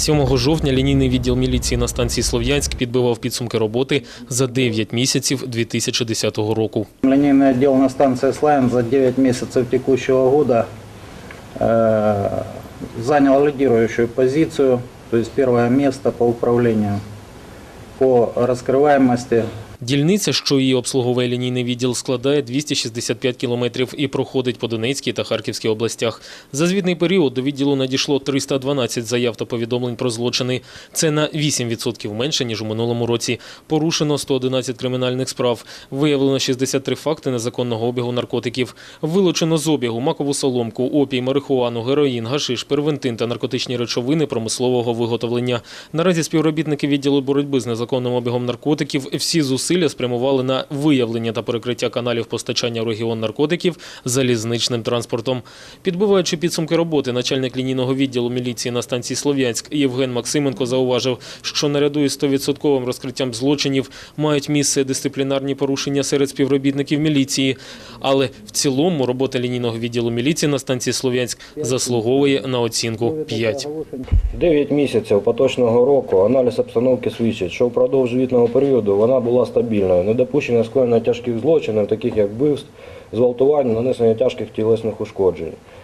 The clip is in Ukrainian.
7 жовтня лінійний відділ міліції на станції Слов'янськ підбивав підсумки роботи за 9 місяців 2010 року. Линейный отдел на станции Славян за 9 месяцев текущего года э, занял лидирующую позицию, то есть первое место по управлению, по раскрываемости Дільниця, що її обслуговує лінійний відділ, складає 265 кілометрів і проходить по Донецькій та Харківській областях. За звітний період до відділу надійшло 312 заяв та повідомлень про злочини. Це на 8% менше, ніж у минулому році. Порушено 111 кримінальних справ. Виявлено 63 факти незаконного обігу наркотиків. Вилучено з обігу макову соломку, опій, марихуану, героїн, гашиш, первентин та наркотичні речовини промислового виготовлення. Наразі співробітники відділу боротьби з незаконним обігом наркотиків всі зусилля спрямували на виявлення та перекриття каналів постачання в регіон наркотиків залізничним транспортом. Підбиваючи підсумки роботи, начальник лінійного відділу міліції на станції Слов'янськ Євген Максименко зауважив, що наряду із 100% розкриттям злочинів мають місце дисциплінарні порушення серед співробітників міліції. Але в цілому робота лінійного відділу міліції на станції Слов'янськ заслуговує на оцінку 5. 9 місяців поточного року аналіз обстановки свідчить, що впродовж звітного періоду вона була стабільною, не допущення скоєння тяжких злочинів, таких як вбивств, зґвалтування, нанесення тяжких тілесних ушкоджень.